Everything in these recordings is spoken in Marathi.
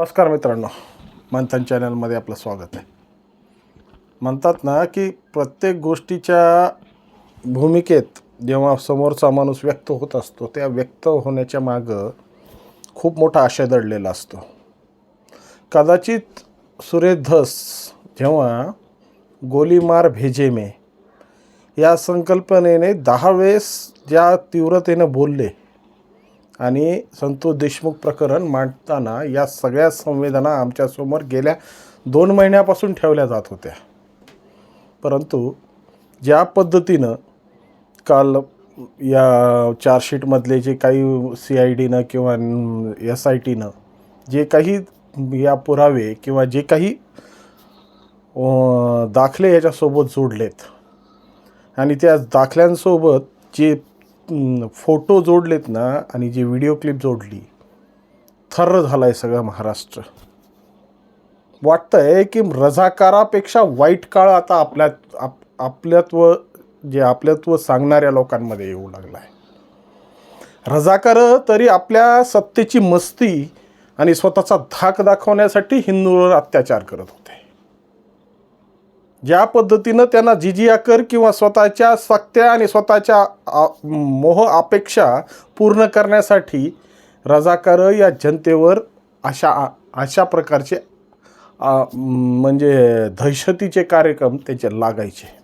नमस्कार मित्रांनो मंथन चॅनलमध्ये आपलं स्वागत आहे. म्हणतात ना की प्रत्येक गोष्टीच्या भूमिकेत जेव्हा समोरचा माणूस व्यक्त होत असतो त्या व्यक्त होण्याच्या मागं खूप मोठा आशय दडलेला असतो. कदाचित सुरेश धस जेव्हा गोलीमार भेजे मे या संकल्पनेने दहा वेळेस ज्या तीव्रतेनं बोलले आणि संतोष देशमुख प्रकरण मांडताना या सगळ्या संवेदना आमच्यासमोर गेल्या दोन महिन्यापासून ठेवल्या जात होत्या. परंतु ज्या पद्धतीनं काल या चार्जशीटमधले जे काही सी आय डीनं किंवा एस आय टीनं जे काही या पुरावे किंवा जे काही दाखले याच्यासोबत जोडलेत आणि त्या दाखल्यांसोबत जे फोटो जोडलेत ना आणि जी व्हिडिओ क्लिप जोडली थर्र झाला आहे सगळं महाराष्ट्र. वाटतंय की रजाकारापेक्षा वाईट काळ आता आपल्यात आप आपल्यात्व जे आपल्यात्व सांगणाऱ्या लोकांमध्ये येऊ लागला आहे रजाकार तरी आपल्या सत्तेची मस्ती आणि स्वतःचा धाक दाखवण्यासाठी हिंदूंवर अत्याचार करत होते. ज्या पद्धतीनं त्यांना जिजिया कर किंवा स्वतःच्या सक्त्या आणि स्वतःच्या मोह अपेक्षा पूर्ण करण्यासाठी रजाकार या जनतेवर अशा अशा प्रकारचे म्हणजे दहशतीचे कार्यक्रम त्याचे लागायचे.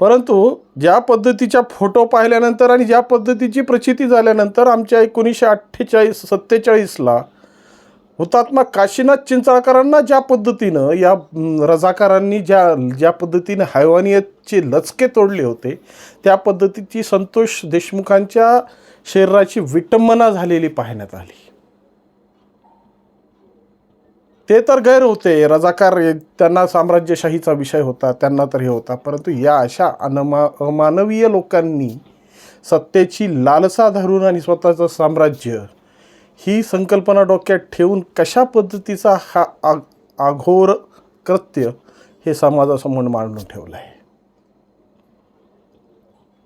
परंतु ज्या पद्धतीच्या फोटो पाहिल्यानंतर आणि ज्या पद्धतीची प्रचिती झाल्यानंतर आमच्या एकोणीसशे अठ्ठेचाळीस सत्तेचाळीसला हुतात्मा काशीनाथ चिंचाळकरांना ज्या पद्धतीनं या रजाकारांनी ज्या ज्या पद्धतीने हैवानियतचे लचके तोडले होते त्या पद्धतीची संतोष देशमुखांच्या शरीराची विटंबना झालेली पाहण्यात आली. ते तर गैर होते. रजाकार त्यांना साम्राज्यशाहीचा विषय होता त्यांना तर हे होता. परंतु या अशा अनमा अमानवीय लोकांनी सत्तेची लालसा धरून आणि स्वतःचं साम्राज्य ही संकल्पना डोक्यात ठेवून कशा पद्धतीचा हा आ- आघोर कृत्य हे समाजासमोर मांडून ठेवलं आहे.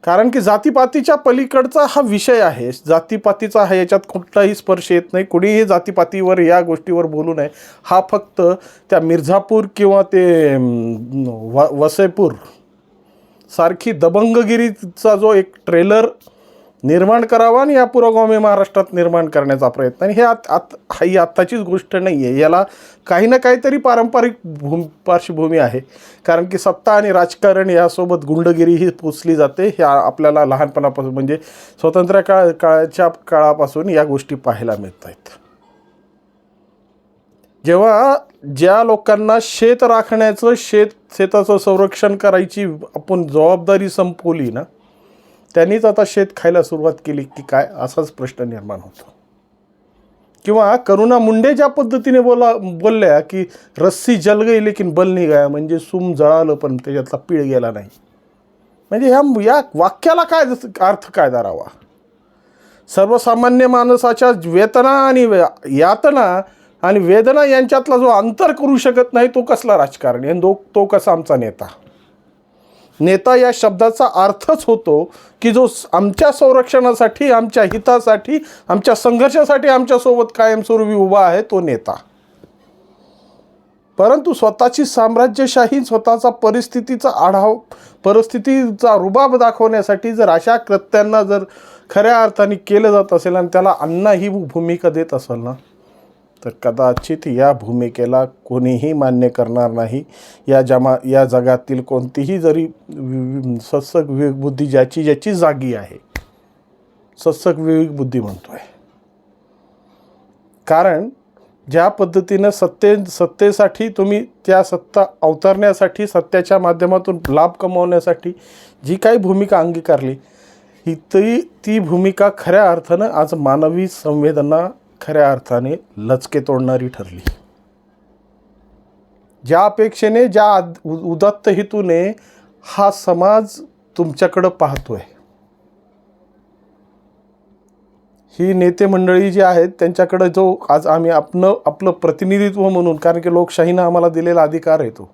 कारण की जातीपातीच्या पलीकडचा हा विषय आहे जातीपातीचा हा याच्यात कुठलाही स्पर्श येत नाही कुणीही जातीपातीवर या गोष्टीवर बोलू नये. हा फक्त त्या मिर्झापूर किंवा ते व वसईपूर सारखी दबंगगिरीचा जो एक ट्रेलर निर्माण करावा आणि या पुरोगामी महाराष्ट्रात निर्माण करण्याचा प्रयत्न. आणि हे आत आत हा ही आत्ताचीच गोष्ट नाही आहे याला काही ना काहीतरी पारंपरिक भूम पार्श्वभूमी आहे. कारण की सत्ता आणि राजकारण यासोबत गुंडगिरी ही पोचली जाते. हे आपल्याला लहानपणापासून म्हणजे स्वतंत्र काळ काळाच्या काळापासून या गोष्टी पाहायला मिळत आहेत जेव्हा ज्या लोकांना शेत राखण्याचं शेत शेताचं संरक्षण करायची आपण जबाबदारी संपवली ना त्यांनीच आता शेत खायला सुरुवात केली की काय असाच प्रश्न निर्माण होतो. किंवा करुणा मुंडे ज्या पद्धतीने बोला बोलल्या की रस्सी जल गई लेकिन बल नाही गया म्हणजे सुम जळालं पण त्याच्यातला पीळ गेला नाही. म्हणजे ह्या या वाक्याला काय अर्थ काय धरावा? सर्वसामान्य माणसाच्या वेतना आणि यातना आणि वेदना यांच्यातला जो अंतर करू शकत नाही तो कसला राजकारणी? आणि दो तो कसा आमचा नेता? नेता या शब्दाचा अर्थच होतो की जो आमच्या संरक्षणासाठी आमच्या हितासाठी आमच्या संघर्षासाठी आमच्यासोबत कायमस्वरूपी उभा आहे तो नेता. परंतु स्वतःची साम्राज्यशाही स्वतःचा परिस्थितीचा आढाव परिस्थितीचा रुबाब दाखवण्यासाठी जर अशा कृत्यांना जर खऱ्या अर्थाने केलं जात असेल आणि त्याला अन्ना ही भूमिका देत असेल ना तर कदाचित या भूमिकेला कोणीही मान्य करणार नाही. या जमा या जगातील कोणतीही जरी वि- सत्सक विवेक बुद्धी ज्याची ज्याची जागी आहे. सत्सक विवेक बुद्धी म्हणतोय. कारण ज्या पद्धतीनं सत्ते सत्तेसाठी तुम्ही त्या सत्ता अवतरण्यासाठी सत्याच्या माध्यमातून लाभ कमवण्यासाठी जी काही भूमिका अंगीकारली ही ती ती भूमिका खऱ्या अर्थानं आज मानवी संवेदना खऱ्या अर्थाने लचके तोडणारी ठरली. ज्या अपेक्षेने ज्या आद- उदात्त हेतूने हा समाज तुमच्याकडं पाहतोय. ही नेते मंडळी जी आहेत त्यांच्याकडं जो आज आम्ही आपलं आपलं प्रतिनिधित्व म्हणून कारण की लोकशाहीनं आम्हाला दिलेला अधिकार आहे तो.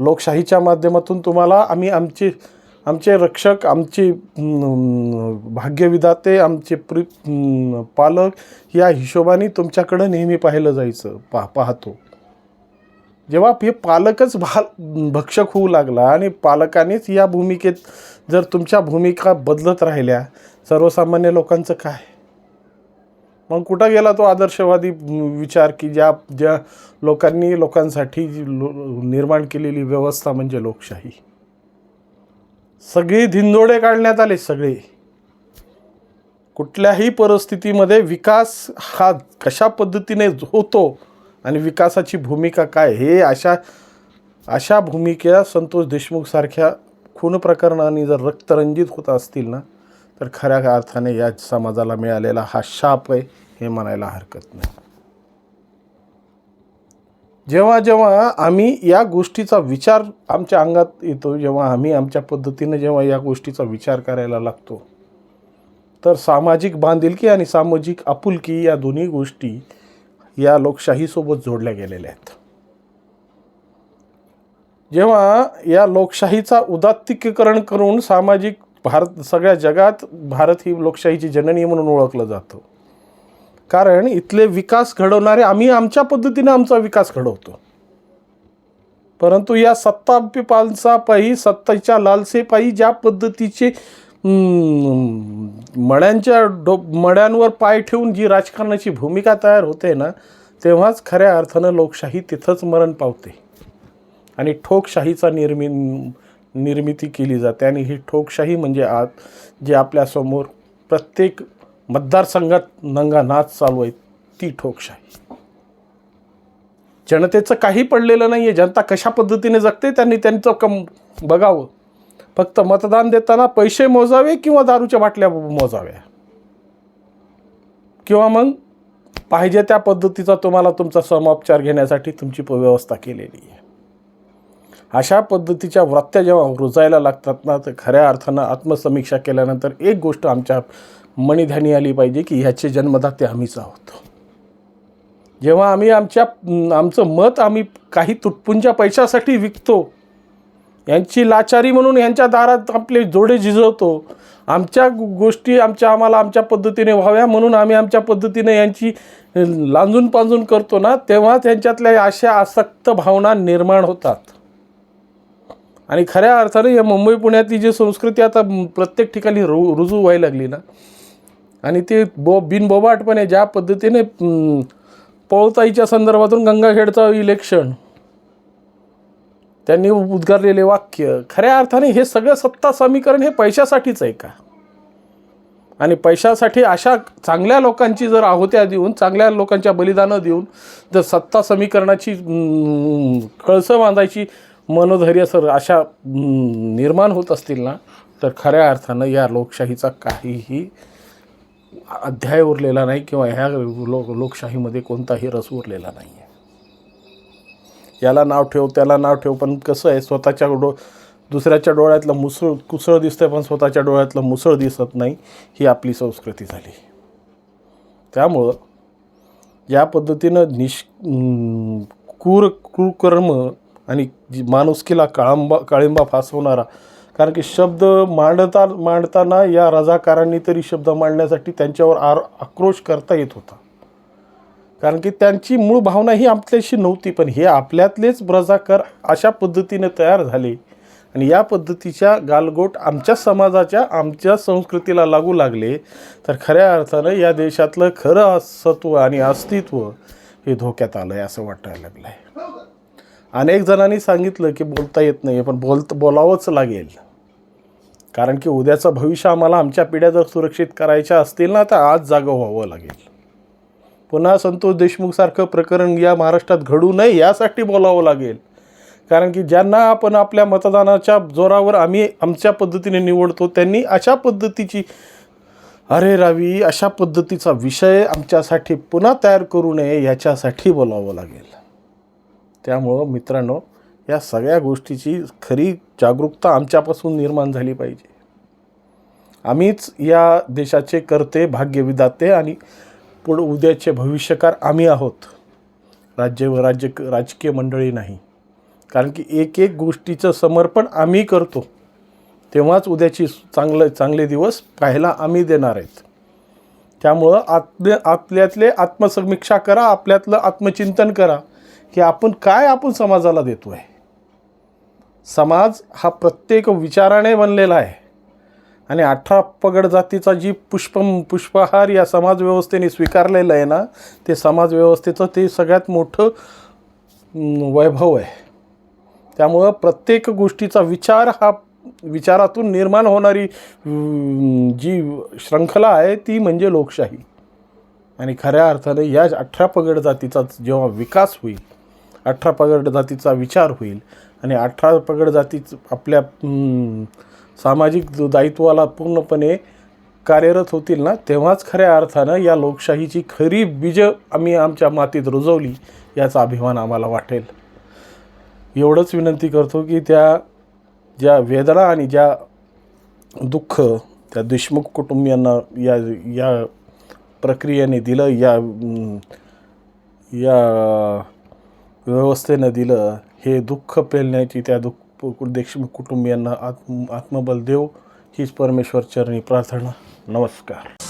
लोकशाहीच्या माध्यमातून तुम्हाला आम्ही आमची आमचे रक्षक आमचे भाग्यविधाते आमचे प्रि पालक या हिशोबाने तुमच्याकडं नेहमी पाहिलं जायचं पा पाहतो. जेव्हा हे पालकच भा भक्षक होऊ लागला आणि पालकानेच या भूमिकेत जर तुमच्या भूमिका बदलत राहिल्या सर्वसामान्य लोकांचं काय? मग कुठं गेला तो आदर्शवादी विचार की ज्या ज्या लोकांनी लोकांसाठी जी लो निर्माण केलेली व्यवस्था म्हणजे लोकशाही? सगळी धिंदोडे काढण्यात आले सगळे. कुठल्याही परिस्थितीमध्ये विकास हा कशा पद्धतीने होतो आणि विकासाची भूमिका काय हे अशा अशा भूमिका संतोष देशमुखसारख्या खून प्रकरणाने जर रक्तरंजित होत असतील ना तर खऱ्या अर्थाने या समाजाला मिळालेला हा शाप आहे हे म्हणायला हरकत नाही. जेव्हा जेव्हा आम्ही या गोष्टीचा विचार आमच्या अंगात येतो जेव्हा आम्ही आमच्या पद्धतीनं जेव्हा या गोष्टीचा विचार करायला लागतो तर सामाजिक बांधिलकी आणि सामाजिक आपुलकी या दोन्ही गोष्टी या लोकशाहीसोबत जोडल्या गेलेल्या आहेत. जेव्हा या लोकशाहीचा उदात्तिकीकरण करून सामाजिक भारत सगळ्या जगात भारत ही लोकशाहीची जननी म्हणून ओळखलं जातं. कारण इथले विकास घडवणारे आम्ही आमच्या पद्धतीने आमचा विकास घडवतो. परंतु या सत्तापिपांचापायी सत्तेच्या लालसेपायी ज्या पद्धतीचे मड्यांच्या डो मड्यांवर पाय ठेवून जी राजकारणाची भूमिका तयार होते ना तेव्हाच खऱ्या अर्थानं लोकशाही तिथंच मरण पावते. आणि ठोकशाहीचा निर्मि निर्मिती केली जाते. आणि ही ठोकशाही म्हणजे आज जे आपल्यासमोर प्रत्येक मतदारसंघात नंगा नाच चालू आहे ती ठोकशाही. जनतेचं काही पडलेलं नाही आहे जनता कशा पद्धतीने जगते त्यांनी त्यांचं कम बघावं. फक्त मतदान देताना पैसे मोजावे किंवा दारूच्या बाटल्या मोजाव्या? किंवा मग पाहिजे त्या पद्धतीचा तुम्हाला तुमचा समोपचार घेण्यासाठी तुमची व्यवस्था केलेली आहे. अशा पद्धतीच्या वृत्त्या जेव्हा रुजायला लागतात ना तर खऱ्या अर्थानं आत्मसमीक्षा केल्यानंतर एक गोष्ट आमच्या मणिध्यानी आली पाहिजे की ह्याचे जन्मदाते आम्हीच आहोत. जेव्हा आम्ही आमच्या आमचं मत आम्ही काही तुटपुंच्या पैशासाठी विकतो यांची लाचारी म्हणून यांच्या दारात आपले जोडे झिजवतो आमच्या गोष्टी आमच्या आम्हाला आमच्या पद्धतीने व्हाव्या म्हणून आम्ही आमच्या पद्धतीने यांची लांजून पांजून करतो ना तेव्हा त्यांच्यातल्या अशा आसक्त भावना निर्माण होतात. आणि खऱ्या अर्थाने या मुंबई पुण्यातली जी संस्कृती आता प्रत्येक ठिकाणी रु रुजू व्हायला लागली ना आणि ते बो बिनबोबाटपणे ज्या पद्धतीने पळताईच्या संदर्भातून गंगाखेडचं इलेक्शन त्यांनी उद्गारलेले वाक्य खऱ्या अर्थाने हे सगळं सत्ता समीकरण हे पैशासाठीच आहे का? आणि पैशासाठी अशा चांगल्या लोकांची जर आहुत्या देऊन चांगल्या लोकांच्या बलिदानं देऊन जर सत्ता समीकरणाची कळसं बांधायची मनोधैर्य सर अशा निर्माण होत असतील ना तर खऱ्या अर्थानं या लोकशाहीचा काहीही अध्याय उरलेला नाही किंवा ह्या लोक लोकशाहीमध्ये कोणताही रस उरलेला नाही आहे याला नाव ठेव त्याला नाव ठेव पण कसं आहे स्वतःच्या डो दुसऱ्याच्या डोळ्यातलं मुसळ कुसळ दिसतंय पण स्वतःच्या डोळ्यातलं मुसळ दिसत नाही ही आपली संस्कृती झाली. त्यामुळं या पद्धतीनं निष अं, क्रूर कुकर्म आणि जी माणुसकीला काळंबा काळिंबा फासवणारा कारण की शब्द मांडता मांडताना या रजाकारांनी तरी शब्द मांडण्यासाठी त्यांच्यावर आर आक्रोश करता येत होता. कारण की त्यांची मूळ भावना ही आपल्याशी नव्हती पण हे आपल्यातलेच रजाकार अशा पद्धतीने तयार झाले. आणि या पद्धतीच्या गालगोट आमच्या समाजाच्या आमच्या संस्कृतीला लागू लागले. तर खऱ्या अर्थानं या देशातलं खरं सत्व आणि अस्तित्व हे धोक्यात आलं आहे असं वाटायला लागलं आहे अनेक जणांनी सांगितलं की बोलता येत नाही पण बोलत बोलावंच लागेल. कारण की उद्याचं भविष्य आम्हाला आमच्या पिढ्या जर सुरक्षित करायच्या असतील ना तर आज जागं व्हावं लागेल. पुन्हा संतोष देशमुखसारखं प्रकरण या महाराष्ट्रात घडू नये यासाठी बोलावं लागेल. कारण की ज्यांना आपण आपल्या मतदानाच्या जोरावर आम्ही आमच्या पद्धतीने निवडतो त्यांनी अशा पद्धतीची अरे रावी अशा पद्धतीचा विषय आमच्यासाठी पुन्हा तयार करू नये याच्यासाठी बोलावं लागेल. त्यामुळं मित्रांनो या सगळ्या गोष्टीची खरी जागरूकता आमच्यापासून निर्माण झाली पाहिजे. आम्हीच या देशाचे करते भाग्यविधाते आणि पुढं उद्याचे भविष्यकार आम्ही आहोत. राज्य व राज्य राजकीय मंडळी नाही. कारण की एक एक गोष्टीचं समर्पण आम्ही करतो. तेव्हाच उद्याची चांगलं चांगले दिवस पाहायला आम्ही देणार आहेत. त्यामुळं आत्म आपल्यातले आत्मसमीक्षा करा आपल्यातलं आत्मचिंतन करा की आपण काय आपण समाजाला देतो आहे समाज हा प्रत्येक विचाराने बनलेला आहे. आणि अठरा पगड जातीचा जी पुष्प पुष्पहार या समाजव्यवस्थेने स्वीकारलेलं आहे ना ते समाजव्यवस्थेचं ते सगळ्यात मोठं वैभव आहे. त्यामुळं प्रत्येक गोष्टीचा विचार हा विचारातून निर्माण होणारी जी श्रृंखला आहे ती म्हणजे लोकशाही. आणि खऱ्या अर्थाने या अठरा पगड जातीचा जेव्हा विकास होईल अठरा पगड जातीचा विचार होईल आणि अठरा पगड जातीच आपल्या सामाजिक दायित्वाला पूर्णपणे कार्यरत होतील ना तेव्हाच खऱ्या अर्थानं या लोकशाहीची खरी बीजं आम्ही आमच्या मातीत रुजवली याचा अभिमान आम्हाला वाटेल. एवढंच विनंती करतो की त्या ज्या वेदना आणि ज्या दुःख त्या देशमुख कुटुंबियांना या या प्रक्रियेने दिलं या या व्यवस्थेनं दिलं हे दुःख पेलण्याची त्या दुःख देशमुख कुटुंबियांना आत्म आत्मबल देव हीच परमेश्वर चरणी प्रार्थना. नमस्कार.